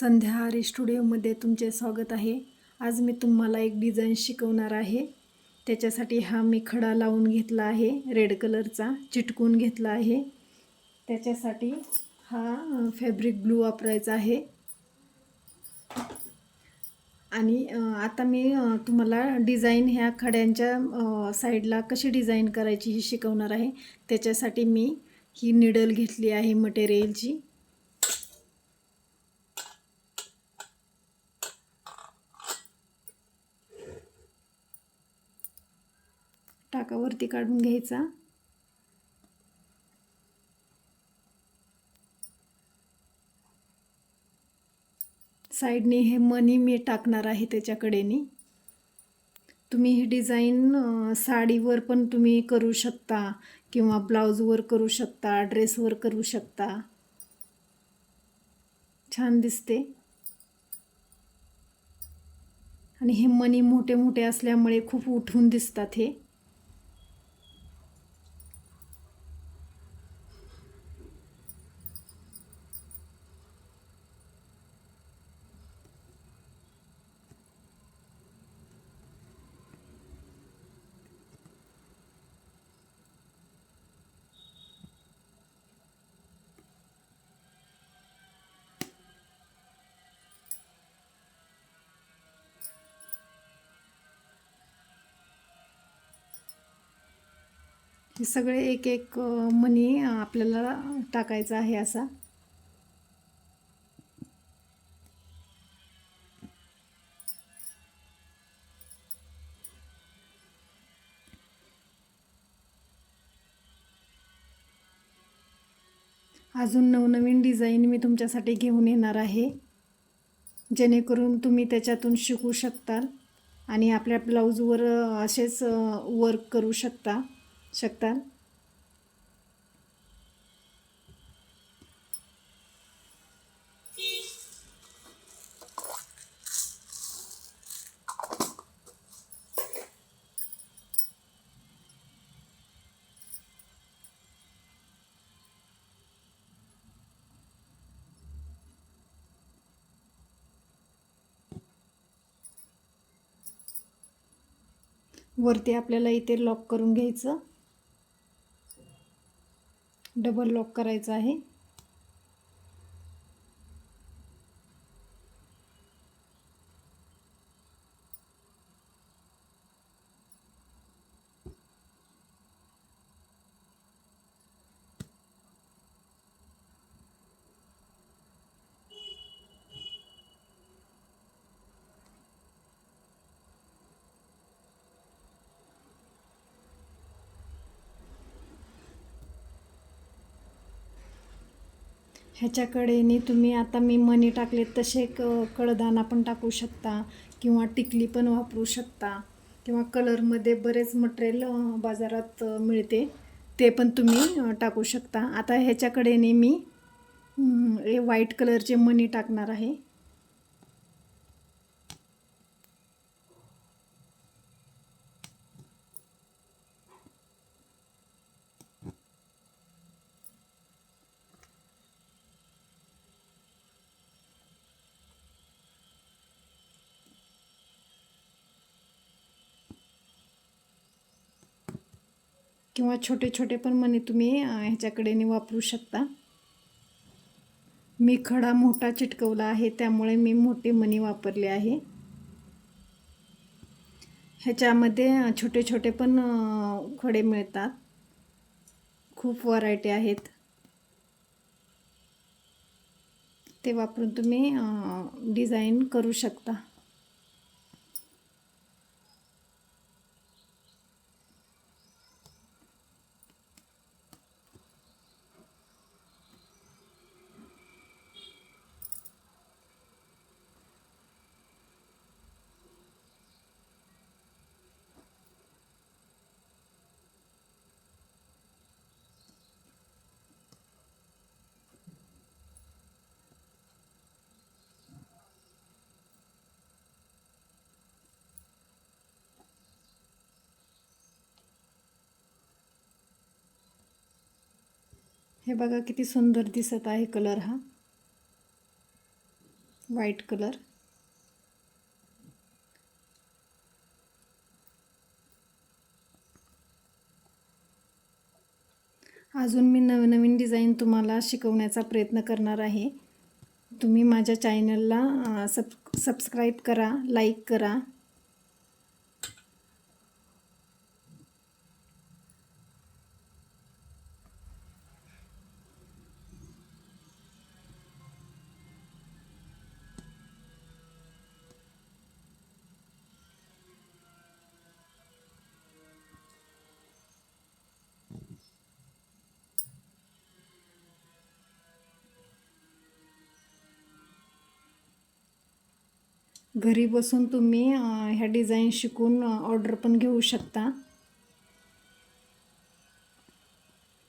संध्या हरी स्टुडिओमध्ये तुमचे स्वागत आहे. आज मी तुम्हाला एक डिझाईन शिकवणार आहे. त्याच्यासाठी हा मी खडा लावून घेतला आहे रेड कलरचा चिटकून घेतला आहे. त्याच्यासाठी हा फॅब्रिक ग्लू वापरायचा आहे. आणि आता मी तुम्हाला डिझाईन ह्या खड्यांच्या साईडला कशी डिझाईन करायची ही शिकवणार आहे. त्याच्यासाठी मी ही निडल घेतली आहे मटेरियलची टाकावरती काढून घ्यायचा. साईडने हे मनी मी टाकणार आहे त्याच्याकडेनी. तुम्ही ही डिझाईन साडीवर पण तुम्ही करू शकता किंवा ब्लाऊजवर करू शकता ड्रेसवर करू शकता. छान दिसते. आणि हे मनी मोठे मोठे असल्यामुळे खूप उठून दिसतात हे. हे सगळे एक एक मनी आपल्याला टाकायचा आहे असा. अजून नवनवीन डिझाईन मी तुमच्यासाठी घेऊन येणार आहे. जेणेकरून तुम्ही त्याच्यातून शिकू शकता आणि आपल्या ब्लाऊजवर असेच वर्क करू शकता. शकता? वरती आपल्याला इथे लॉक करून घ्यायचं. डबल लॉक करायचं आहे. ह्याच्याकडेने तुम्ही आता मी मनी टाकले तसे क कडदाना पण टाकू शकता किंवा टिकली पण वापरू शकता किंवा कलरमध्ये बरेच मटेरियल बाजारात मिळते. ते पण तुम्ही टाकू शकता. आता ह्याच्याकडेने मी हे व्हाईट कलरचे मनी टाकणार आहे. किंवा छोटे छोटे पण मनी तुम्ही ह्याच्याकडेने वापरू शकता. मी खडा मोठा चिटकवला आहे त्यामुळे मी मोठे मनी वापरले आहे. ह्याच्यामध्ये छोटे छोटे पण खडे मिळतात. खूप व्हरायटी आहेत. ते वापरून तुम्ही डिझाईन करू शकता. हे बघा किती सुंदर दिसत आहे कलर हा. व्हाईट कलर अजून मी नवनवीन डिझाईन तुम्हाला शिकवण्याचा प्रयत्न करणार आहे. तुम्ही माझ्या चॅनलला सब सबस्क्राईब करा लाईक करा. घरी बसून तुम्ही ह्या डिझाईन शिकून ऑर्डर पण घेऊ शकता.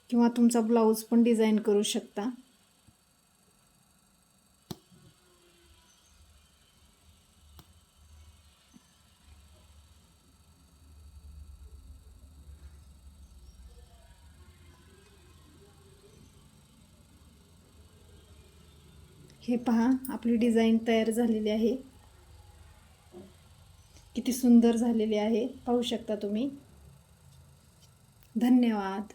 किंवा तुमचा ब्लाऊज पण डिझाईन करू शकता. हे पहा आपली डिझाईन तयार झालेली आहे. किती सुंदर झालेली आहे. पाहू शकता तुम्ही. धन्यवाद.